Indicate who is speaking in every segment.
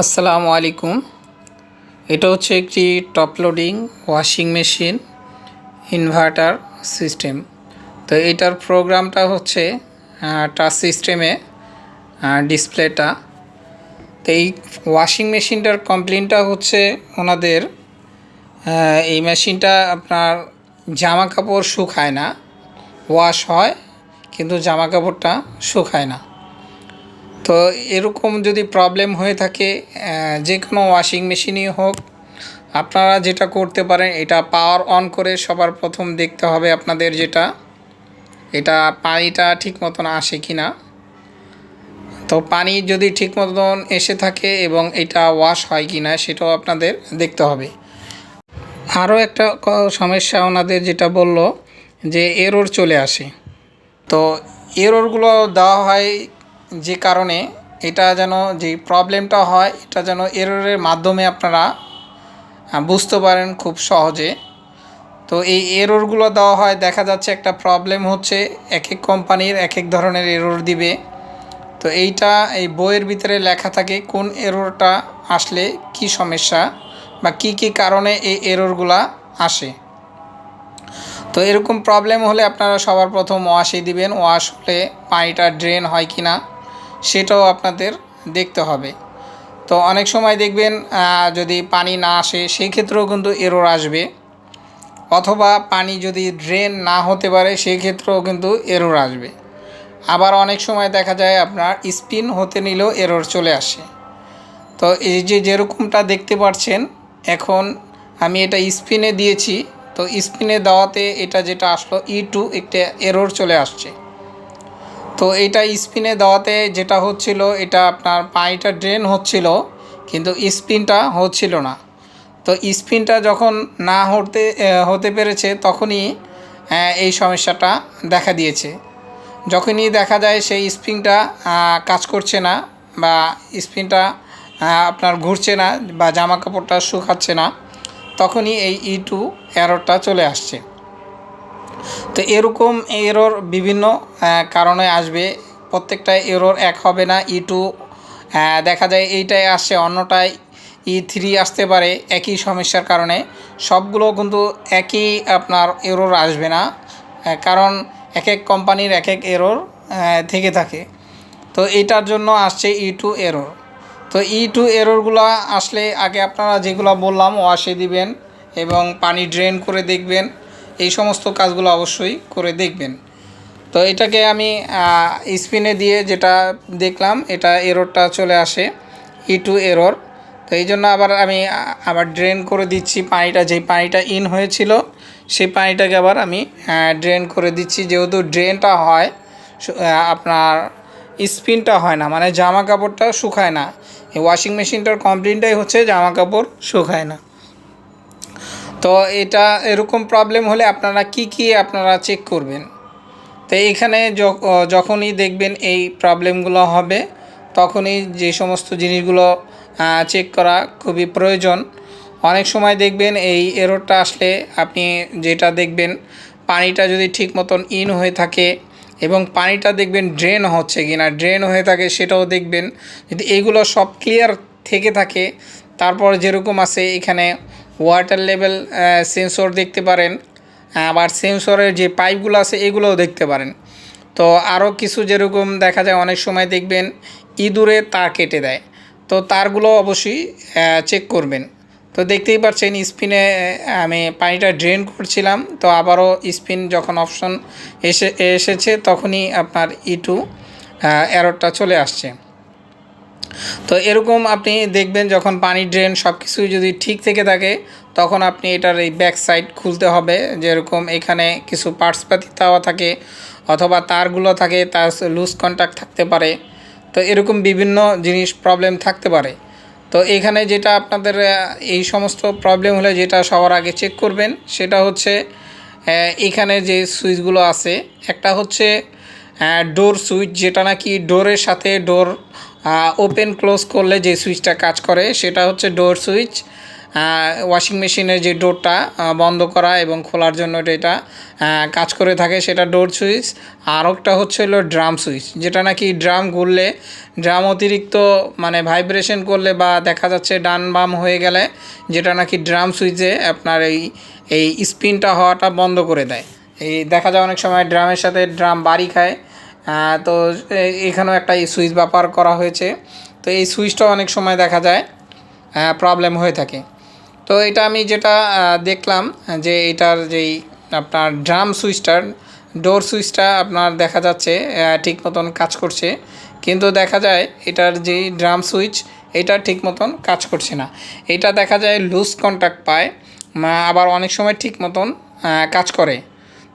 Speaker 1: আসসালামু আলাইকুম। এটা হচ্ছে একটি top loading washing machine inverter system. তো এটার প্রোগ্রামটা হচ্ছে টাচ সিস্টেমে ডিসপ্লেটা। তো এই ওয়াশিং মেশিনটার কমপ্লেনটা হচ্ছে ওনাদের এই মেশিনটা আপনার জামা কাপড় শুকায় না। ওয়াশ হয়, কিন্তু জামা কাপড়টা শুকায় না। তো এরকম যদি প্রবলেম হয়ে থাকে যে কোনো ওয়াশিং মেশিনই হোক, আপনারা যেটা করতে পারেন, এটা পাওয়ার অন করে সবার প্রথম দেখতে হবে আপনাদের যেটা, এটা পানিটা ঠিক মতন আসে কি না তো পানি যদি ঠিক মতন এসে থাকে এবং এটা ওয়াশ হয় কি না সেটাও আপনাদের দেখতে হবে। আরও একটা সমস্যা ওনাদের যেটা বলল, যে এরর চলে আসে। তো এররগুলো দেওয়া হয় যে কারণে এটা যেন যে প্রবলেমটা হয়, এটা যেন এররের মাধ্যমে আপনারা বুঝতে পারেন খুব সহজে। তো এই এররগুলো দেওয়া হয়, দেখা যাচ্ছে একটা প্রবলেম হচ্ছে এক এক কোম্পানির এক এক ধরনের এরর দিবে। তো এইটা এই বইয়ের ভিতরে লেখা থাকে কোন এররটা আসলে কি সমস্যা বা কি কি কারণে এই এররগুলা আসে। তো এরকম প্রবলেম হলে আপনারা সবার প্রথম ওয়াশই দিবেন, ওয়াশ হলে পানিটা ড্রেন হয় কি না সেটাও আপনাদের দেখতে হবে। তো অনেক সময় দেখবেন যদি পানি না আসে, সেই ক্ষেত্রেও কিন্তু এরর আসবে। অথবা পানি যদি ড্রেন না হতে পারে, সেই ক্ষেত্রেও কিন্তু এরর আসবে। আবার অনেক সময় দেখা যায় আপনার স্পিন হতে নিলেও এরর চলে আসে। তো এই যে যেরকমটা দেখতে পাচ্ছেন, এখন আমি এটা স্পিনে দিয়েছি। তো স্পিনে দেওয়াতে এটা যেটা আসলো ই টু একটা এরর চলে আসছে। তো এটা স্পিনে দেওয়াতে যেটা হচ্ছিল, এটা আপনার পানিটা ড্রেন হচ্ছিল, কিন্তু স্পিনটা হচ্ছিল না। তো স্পিনটা যখন না হতে হতে পেরেছে, তখনই এই সমস্যাটা দেখা দিয়েছে। যখনই দেখা যায় সেই স্প্রিংটা কাজ করছে না বা স্পিনটা আপনার ঘুরছে না বা জামা কাপড়টা শুকাচ্ছে না, তখনই এই ই টু এররটা চলে আসছে। তো এরকম এরর বিভিন্ন কারণে আসবে। প্রত্যেকটা এরর এক হবে না ই টু দেখা যায় এইটাই আসছে, অন্যটায় ই থ্রি আসতে পারে, একই সমস্যার কারণে। সবগুলো কিন্তু একই আপনার এরর আসবে না কারণ এক এক কোম্পানির এক এক এরর থেকে থাকে। তো এটার জন্য আসছে ই টু এরর তো ই টু এররগুলো আসলে আগে আপনারা যেগুলো বললাম, ওয়াশে দিবেন এবং পানি ড্রেন করে দেখবেন। এই সমস্ত কাজগুলো অবশ্যই করে দেখবেন। তো এটাকে আমি স্পিনে দিয়ে যেটা দেখলাম, এটা এররটা চলে আসে ই টু এরর তো এই জন্য আবার আমি আবার ড্রেন করে দিচ্ছি পানিটা, যেই পানিটা ইন হয়েছিল, সেই পানিটাকে আবার আমি ড্রেন করে দিচ্ছি। যেহেতু ড্রেনটা হয় আপনার স্পিনটা হয় না মানে জামা কাপড়টা শুকায় না। এই ওয়াশিং মেশিনটার কমপ্লেনটাই হচ্ছে জামা কাপড় শুকায় না। তো এটা এরকম প্রবলেম হলে আপনারা কি কি আপনারা চেক করবেন? তো এখানে যখনই দেখবেন এই প্রবলেমগুলো হবে, তখনই যে সমস্ত জিনিসগুলো চেক করা খুবই প্রয়োজন। অনেক সময় দেখবেন এই এররটা আসলে আপনি যেটা দেখবেন, পানিটা যদি ঠিক মতন ইন হয়ে থাকে এবং পানিটা দেখবেন ড্রেন হচ্ছে কি না ড্রেন হয়ে থাকে সেটাও দেখবেন। যদি এইগুলো সব ক্লিয়ার থেকে থাকে, তারপর যেরকম আছে এখানে ওয়াটার লেভেল সেন্সর দেখতে পারেন আবার সেন্সরের যে পাইপগুলো আছে, এগুলোও দেখতে পারেন। তো আরও কিছু যেরকম দেখা যায়, অনেক সময় দেখবেন ইঁদুরে তার কেটে দেয়। তো তারগুলো অবশ্যই চেক করবেন। তো দেখতেই পাচ্ছেন স্পিনে আমি পানিটা ড্রেন করছিলাম। তো আবারও স্পিন যখন অপশন এসে, এসেছে, তখনই আপনার ই টু এররটা চলে আসছে। তো এরকম আপনি দেখবেন যখন পানি ড্রেন সব কিছুই যদি ঠিক থেকে থাকে, তখন আপনি এটার এই ব্যাক সাইড খুলতে হবে। যেরকম এখানে কিছু পার্টসপাতি দেওয়া থাকে অথবা তারগুলো থাকে, তার লুজ কন্ট্যাক্ট থাকতে পারে। তো এরকম বিভিন্ন জিনিস প্রবলেম থাকতে পারে। তো এখানে যেটা আপনাদের এই সমস্ত প্রবলেম হলে যেটা সবার আগে চেক করবেন, সেটা হচ্ছে এখানে যে সুইচগুলো আছে, একটা হচ্ছে ডোর সুইচ যেটা নাকি ডোরের সাথে ডোর ওপেন ক্লোজ করলে যে সুইচটা কাজ করে, সেটা হচ্ছে ডোর সুইচ ওয়াশিং মেশিনের যে ডোরটা বন্ধ করা এবং খোলার জন্য এটা কাজ করে থাকে সেটা ডোর সুইচ আর একটা হচ্ছে হলো ড্রাম সুইচ যেটা নাকি ড্রাম ঘুরলে ড্রাম অতিরিক্ত মানে ভাইব্রেশন করলে বা দেখা যাচ্ছে ডান বাম হয়ে গেলে, যেটা নাকি ড্রাম সুইচে আপনার এই এই স্পিনটা হওয়াটা বন্ধ করে দেয়। এই দেখা যায় অনেক সময় ড্রামের সাথে ড্রাম বাড়ি খায় তো এখানেও একটা এই সুইচ ব্যাপার করা হয়েছে। তো এই সুইচটা অনেক সময় দেখা যায় প্রবলেম হয়ে থাকে। তো এটা আমি যেটা দেখলাম, যে এটার যেই আপনার ড্রাম সুইচটার ডোর সুইচটা আপনার দেখা যাচ্ছে ঠিক মতন কাজ করছে। কিন্তু দেখা যায় এটার যেই ড্রাম সুইচ এটা ঠিক মতন কাজ করছে না। এটা দেখা যায় লুজ কন্ট্যাক্ট পায় আবার অনেক সময় ঠিক মতন কাজ করে।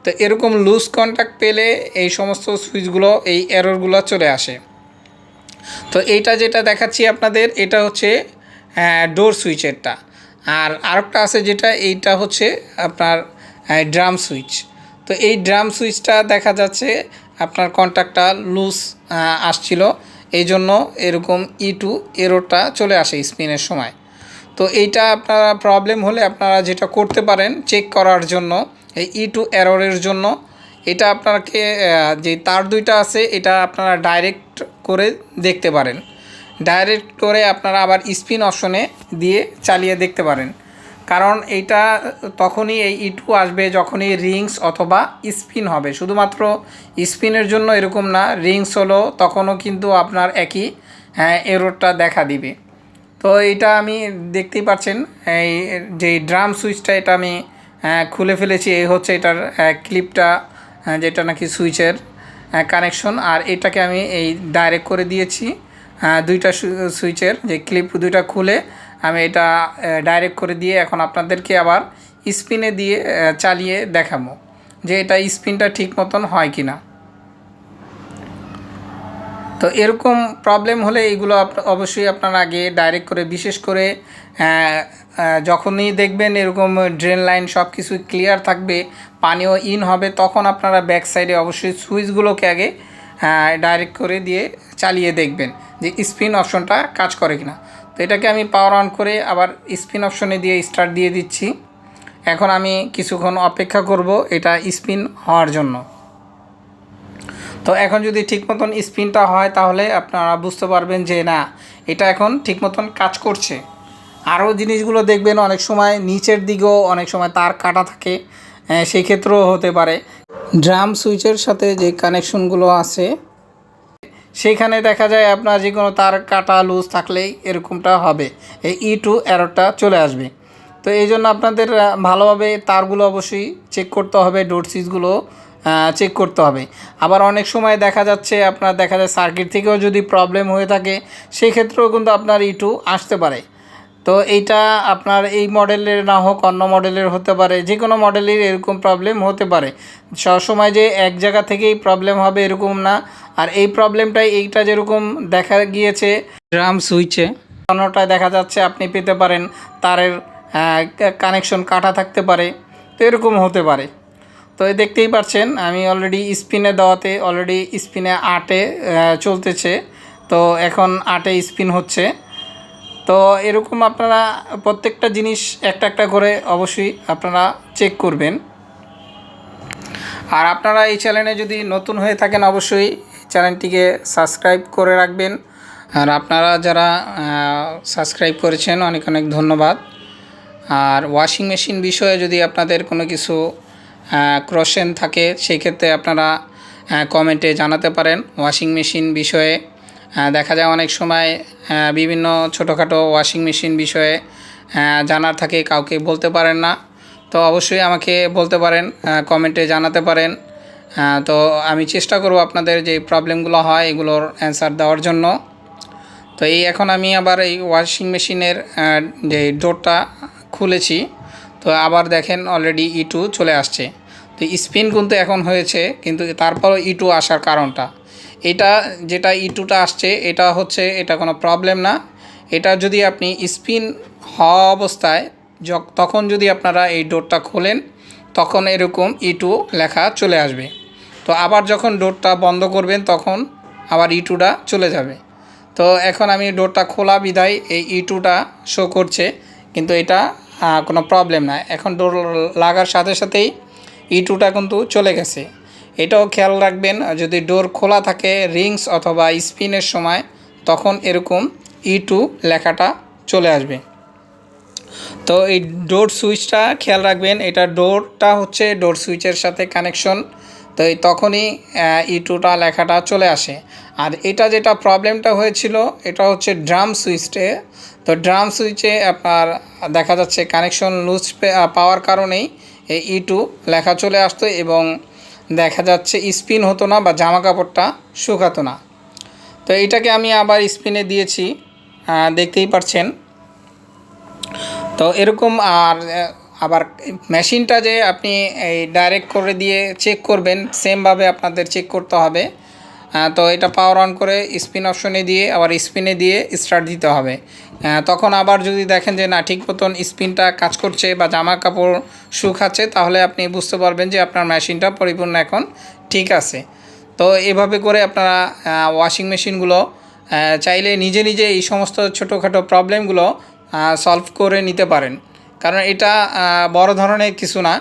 Speaker 1: তো এরকম লুজ কন্ট্যাক্ট পেলে এই সমস্ত সুইচগুলো, এই এররগুলো চলে আসে। তো এইটা যেটা দেখাচ্ছি আপনাদের, এটা হচ্ছে ডোর সুইচেরটা আর আরেকটা আছে যেটা, এইটা হচ্ছে আপনার ড্রাম সুইচ তো এই ড্রাম সুইচটা দেখা যাচ্ছে আপনার কন্ট্যাক্টটা লুজ আসছিল। এই জন্য এরকম ই টু এরোটা চলে আসে স্পিনের সময়। তো এইটা আপনারা প্রবলেম হলে আপনারা যেটা করতে পারেন চেক করার জন্য এই ই টু এররের জন্য। এটা আপনাকে যে তার দুইটা আছে, এটা আপনারা ডাইরেক্ট করে দেখতে পারেন। ডাইরেক্ট করে আপনারা আবার স্পিন অপশনে দিয়ে চালিয়ে দেখতে পারেন। কারণ এইটা তখনই এই ইটু আসবে যখনই রিংস অথবা স্পিন হবে। শুধুমাত্র স্পিনের জন্য এরকম না রিংস হলো তখনও কিন্তু আপনার একই হ্যাঁ এরোরটা দেখা দিবে। তো এটা আমি দেখতেই পাচ্ছেন, এই যে ড্রাম সুইচটা এটা আমি খুলে ফেলেছি। এই হচ্ছে এটার ক্লিপটা যেটা নাকি সুইচের কানেকশন আর এটাকে আমি এই ডাইরেক্ট করে দিয়েছি দুইটা সুইচের, যে ক্লিপ দুইটা খুলে আমি এটা ডাইরেক্ট করে দিয়ে এখন আপনাদেরকে আবার স্পিনে দিয়ে চালিয়ে দেখাবো যে এটা স্পিনটা ঠিক মতন হয় কি না তো এরকম প্রবলেম হলে এইগুলো অবশ্যই আপনার আগে ডাইরেক্ট করে, বিশেষ করে যখনই দেখবেন এরকম ড্রেন লাইন সব কিছু ক্লিয়ার থাকবে, পানিও ইন হবে, তখন আপনারা ব্যাক সাইডে অবশ্যই সুইচগুলোকে আগে ডাইরেক্ট করে দিয়ে চালিয়ে দেখবেন যে স্পিন অপশনটা কাজ করে কিনা। তো এটাকে আমি পাওয়ার অন করে আবার স্পিন অপশনে দিয়ে স্টার্ট দিয়ে দিচ্ছি। এখন আমি কিছুক্ষণ অপেক্ষা করব এটা স্পিন হওয়ার জন্য। তো এখন যদি ঠিক মতন স্পিনটা হয় তাহলে আপনারা বুঝতে পারবেন যে না, এটা এখন ঠিক মতন কাজ করছে। আরও জিনিসগুলো দেখবেন অনেক সময় নিচের দিকেও অনেক সময় তার কাটা থাকে সেই ক্ষেত্রেও হতে পারে। ড্রাম সুইচের সাথে যে কানেকশনগুলো আছে সেইখানে দেখা যায় আপনার যে কোনো তার কাটা লুজ থাকলেই এরকমটা হবে। এই ই টু এররটা চলে আসবে। তো এই জন্য আপনাদের ভালোভাবে তারগুলো অবশ্যই চেক করতে হবে ডোর সুইচগুলো চেক করতে হবে। আবার অনেক সময় দেখা যাচ্ছে, আপনার দেখা যায় সার্কিট থেকেও যদি প্রবলেম হয়ে থাকে, সেই ক্ষেত্রেও কিন্তু আপনার ইটু আসতে পারে। তো এইটা আপনার এই মডেলের না হোক, অন্য মডেলের হতে পারে যে কোনো মডেলের এরকম প্রবলেম হতে পারে। সবসময় যে এক জায়গা থেকেই প্রবলেম হবে এরকম না। আর এই প্রবলেমটাই এইটা যেরকম দেখা গিয়েছে ড্রাম সুইচে অন্যটায় দেখা যাচ্ছে আপনি পেতে পারেন তারের কানেকশন কাটা থাকতে পারে, তো এরকম হতে পারে। তো দেখতেই পাচ্ছেন আমি অলরেডি স্পিনে দেওয়াতে অলরেডি স্পিনে আটে চলতেছে। তো এখন আটে স্পিন হচ্ছে। তো এরকম আপনারা প্রত্যেকটা জিনিস একটা একটা করে অবশ্যই আপনারা চেক করবেন। আর আপনারা এই চ্যানেলে যদি নতুন হয়ে থাকেন, অবশ্যই চ্যানেলটিকে সাবস্ক্রাইব করে রাখবেন। আর আপনারা যারা সাবস্ক্রাইব করেছেন, অনেক অনেক ধন্যবাদ। আর ওয়াশিং মেশিন বিষয়ে যদি আপনাদের কোনো কিছু ক্রোশ্চেন থাকে সেই ক্ষেত্রে আপনারা কমেন্টে জানাতে পারেন। ওয়াশিং মেশিন বিষয়ে দেখা যায় অনেক সময় বিভিন্ন ছোটোখাটো ওয়াশিং মেশিন বিষয়ে জানার থাকে, কাউকে বলতে পারেন না। তো অবশ্যই আমাকে বলতে পারেন কমেন্টে জানাতে পারেন। তো আমি চেষ্টা করব আপনাদের যে প্রবলেমগুলো হয়, এগুলোর অ্যান্সার দেওয়ার জন্য। তো এই এখন আমি আবার এই ওয়াশিং মেশিনের যে ডোরটা খুলেছি, তো আবার দেখেন অলরেডি ই টু চলে আসছে। তো স্পিন কিন্তু এখন হয়েছে, কিন্তু তারপরও ই টু আসার কারণটা। এটা যেটা ই টুটা আসছে, এটা হচ্ছে, এটা কোনো প্রবলেম না। এটা যদি আপনি স্পিন হওয়া অবস্থায় তখন যদি আপনারা এই ডোরটা খোলেন, তখন এরকম ই টু লেখা চলে আসবে। তো আবার যখন ডোরটা বন্ধ করবেন, তখন আবার ই টুটা চলে যাবে। তো এখন আমি ডোরটা খোলা বিদায়, এই ই টুটা শো করছে, কিন্তু এটা কোনো প্রবলেম না এখন ডোর লাগার সাথে সাথেই ইটুটা টুটা কিন্তু চলে গেছে। এটাও খেয়াল রাখবেন, যদি ডোর খোলা থাকে রিংস অথবা স্পিনের সময়, তখন এরকম ই টু লেখাটা চলে আসবে। তো এই ডোর সুইচটা খেয়াল রাখবেন, এটা ডোরটা হচ্ছে ডোর সুইচের সাথে কানেকশন তো এই তখনই ই টুটা লেখাটা চলে আসে। আর এটা যেটা প্রবলেমটা হয়েছিল, এটা হচ্ছে ড্রাম সুইচে তো ড্রাম সুইচে আপনার দেখা যাচ্ছে কানেকশন লুজ পাওয়ার কারণেই এই ই টু লেখা চলে আসতো এবং দেখা যাচ্ছে স্পিন হতো না বা জামা কাপড়টা শুকাতো না। তো এটাকে আমি আবার স্পিনে দিয়েছি দেখতেই পাচ্ছেন তো এরকম আর আবার মেশিনটা যে আপনি এই ডাইরেক্ট করে দিয়ে চেক করবেন সেমভাবে আপনাদের চেক করতে হবে। তো এটা পাওয়ার অন করে স্পিন অপশনে দিয়ে, আবার স্পিনে দিয়ে স্টার্ট দিতে হবে। তখন আবার যদি দেখেন যে না, ঠিক মতন স্পিনটা কাজ করছে বা জামা কাপড় শুকাচ্ছে, তাহলে আপনি বুঝতে পারবেন যে আপনার মেশিনটা পরিপূর্ণ এখন ঠিক আছে। তো এভাবে করে আপনারা ওয়াশিং মেশিনগুলো চাইলে নিজে নিজে এই সমস্ত ছোটোখাটো প্রবলেমগুলো সলভ করে নিতে পারেন। কারণ এটা বড় ধরনের কিছু না।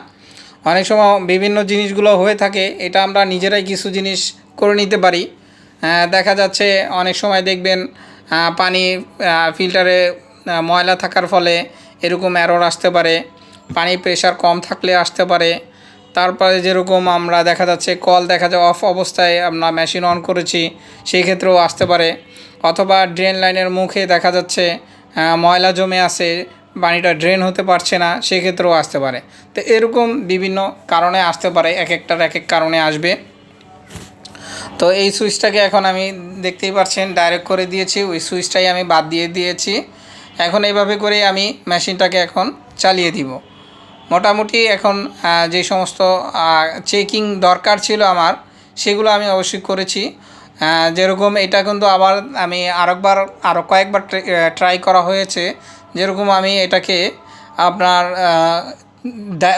Speaker 1: অনেক সময় বিভিন্ন জিনিসগুলো হয়ে থাকে, এটা আমরা নিজেরাই কিছু জিনিস করে নিতে পারি। দেখা যাচ্ছে অনেক সময় দেখবেন পানি ফিল্টারে ময়লা থাকার ফলে এরকম অ্যারোর আসতে পারে পানির প্রেশার কম থাকলে আসতে পারে। তারপরে যেরকম আমরা দেখা যাচ্ছে কল দেখা যায় অফ অবস্থায় আমরা মেশিন অন করেছি, সেই ক্ষেত্রেও আসতে পারে। অথবা ড্রেন লাইনের মুখে দেখা যাচ্ছে ময়লা জমে আছে পানিটা ড্রেন হতে পারছে না, সেক্ষেত্রেও আসতে পারে। তো এরকম বিভিন্ন কারণে আসতে পারে, এক একটার এক এক কারণে আসবে। তো এই সুইচটাকে এখন আমি দেখতেই পাচ্ছেন ডাইরেক্ট করে দিয়েছি, ওই সুইচটাই আমি বাদ দিয়ে দিয়েছি। এখন এইভাবে করে আমি মেশিনটাকে এখন চালিয়ে দিব। মোটামুটি এখন যে সমস্ত চেকিং দরকার ছিল আমার, সেগুলো আমি অবশ্যই করেছি। যেরকম এটা কিন্তু আবার আমি আরেকবার আরও কয়েকবার ট্রাই করা হয়েছে। যেরকম আমি এটাকে আপনার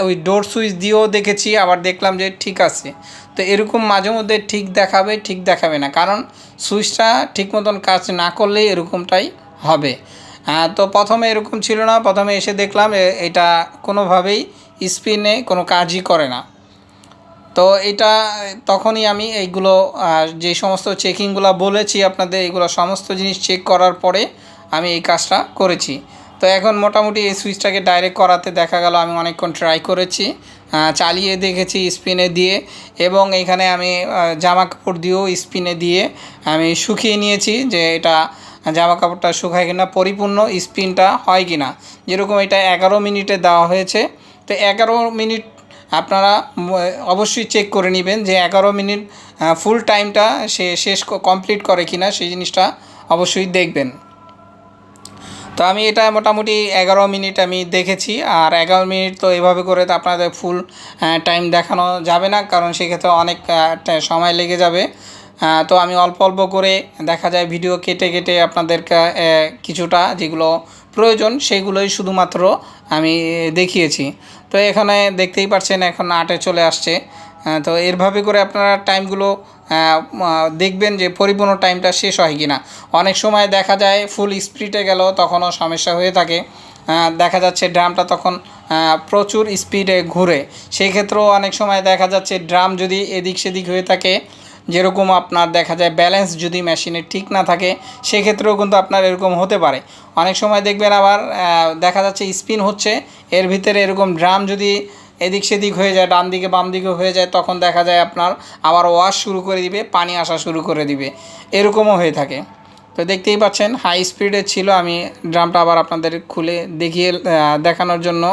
Speaker 1: ওই ডোর সুইচ দিয়েও দেখেছি, আবার দেখলাম যে ঠিক আছে। তো এরকম মাঝে মধ্যে ঠিক দেখাবে ঠিক দেখাবে না। কারণ সুইচটা ঠিক মতন কাজ না করলেই এরকমটাই হবে। তো প্রথমে এরকম ছিল না। প্রথমে এসে দেখলাম এটা কোনোভাবেই স্পিনে কোনো কাজই করে না। তো এটা, তখনই আমি এইগুলো যে সমস্ত চেকিংগুলো বলেছি আপনাদের এইগুলো সমস্ত জিনিস চেক করার পরে আমি এই কাজটা করেছি। তো এখন মোটামুটি এই সুইচটাকে ডাইরেক্ট করাতে দেখা গেল, আমি অনেকক্ষণ ট্রাই করেছি চালিয়ে দেখেছি স্পিনে দিয়ে এবং এখানে আমি জামা কাপড় দিয়েও স্পিনে দিয়ে আমি শুকিয়ে নিয়েছি যে এটা জামা কাপড়টা শুকায় কিনা, পরিপূর্ণ স্পিনটা হয় কিনা। যেরকম এটা এগারো মিনিটে দেওয়া হয়েছে, তো এগারো মিনিট আপনারা অবশ্যই চেক করে নেবেন যে এগারো মিনিট ফুল টাইমটা সে শেষ কমপ্লিট করে কিনা, সেই জিনিসটা অবশ্যই দেখবেন। তো আমি এটা মোটামুটি এগারো মিনিট আমি দেখেছি, আর এগারো মিনিট তো এভাবে করে তো আপনাদের ফুল টাইম দেখানো যাবে না, কারণ সেক্ষেত্রে অনেক সময় লেগে যাবে। তো আমি অল্প অল্প করে দেখা যায় ভিডিও কেটে কেটে আপনাদেরকে কিছুটা যেগুলো প্রয়োজন সেগুলোই শুধুমাত্র আমি দেখিয়েছি। তো এখানে দেখতেই পাচ্ছেন এখন আটে চলে আসছে। তো এরভাবে করে আপনারা টাইমগুলো দেখবেন যে পরিপূর্ণ টাইমটা শেষ হয় কি না অনেক সময় দেখা যায় ফুল স্পিডে গেল তখনও সমস্যা হয়ে থাকে। দেখা যাচ্ছে ড্রামটা তখন প্রচুর স্পিডে ঘুরে। সেই ক্ষেত্রেও অনেক সময় দেখা যাচ্ছে ড্রাম যদি এদিক সেদিক হয়ে থাকে, যেরকম আপনার দেখা যায় ব্যালেন্স যদি মেশিনে ঠিক না থাকে, সেক্ষেত্রেও কিন্তু আপনার এরকম হতে পারে। অনেক সময় দেখবেন আবার দেখা যাচ্ছে স্পিন হচ্ছে, এর ভিতরে এরকম ড্রাম যদি এদিক সেদিক হয়ে যায়, ডান দিকে বাম দিকে হয়ে যায়, তখন দেখা যায় আপনার আবার ওয়াশ শুরু করে দিবে, পানি আসা শুরু করে দিবে। এরকমও হয়ে থাকে। তো দেখতেই পাচ্ছেন হাই স্পিডে ছিল, আমি ড্রামটা আবার আপনাদের খুলে দেখিয়ে দেখানোর জন্য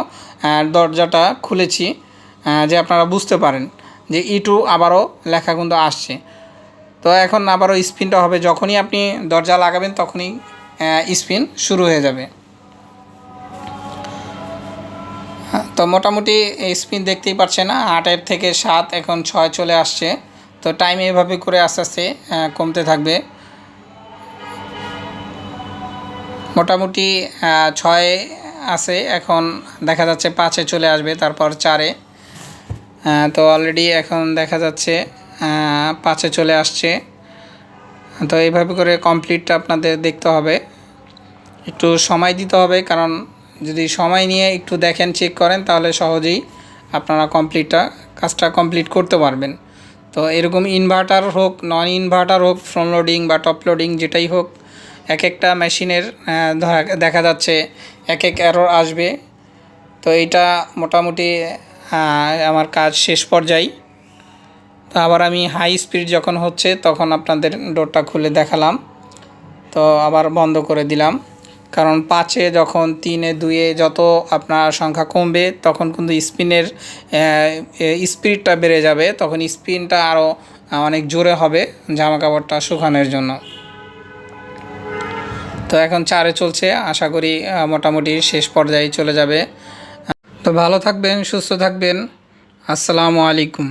Speaker 1: দরজাটা খুলেছি যে আপনারা বুঝতে পারেন যে ইটু আবারও লেখা কিন্তু আসছে। তো এখন আবারও স্পিনটা হবে, যখনই আপনি দরজা লাগাবেন, তখনই স্পিন শুরু হয়ে যাবে। তো মোটামুটি স্পিন দেখতেই পাচ্ছেন আটের থেকে সাত, এখন ছয় চলে আসছে। তো টাইম এভাবে করে আস্তে আস্তে কমতে থাকবে। মোটামুটি ছয় আছে, এখন দেখা যাচ্ছে পাঁচে চলে আসবে, তারপর চারে। তো অলরেডি এখন দেখা যাচ্ছে পাঁচে চলে আসছে। তো এইভাবে করে কমপ্লিটটা আপনাদের দেখতে হবে। একটু সময় দিতে হবে, কারণ যদি সময় নিয়ে একটু দেখেন চেক করেন, তাহলে সহজেই আপনারা কমপ্লিটটা কাজটা কমপ্লিট করতে পারবেন। তো এরকম ইনভার্টার হোক নন ইনভার্টার হোক ফ্রন্ট লোডিং বা টপ লোডিং যেটাই হোক এক একটা মেশিনের ধরা, দেখা যাচ্ছে এক এক এরর আসবে। তো এইটা মোটামুটি আমার কাজ শেষ পর্যায়ে। তো আবার আমি হাই স্পিড যখন হচ্ছে, তখন আপনাদের ডোরটা খুলে দেখালাম। তো আবার বন্ধ করে দিলাম। কারণ পাঁচে যখন, তিনে, দুয়ে যত আপনার সংখ্যা কমবে, তখন কিন্তু স্পিনের স্পিডটা বেড়ে যাবে, তখন স্পিনটা আরও অনেক জোরে হবে জামা কাপড়টা শুকানোর জন্য। তো এখন চারে চলছে, আশা করি মোটামুটি শেষ পর্যায়ে চলে যাবে। তো ভালো থাকবেন, সুস্থ থাকবেন। আসসালামু আলাইকুম।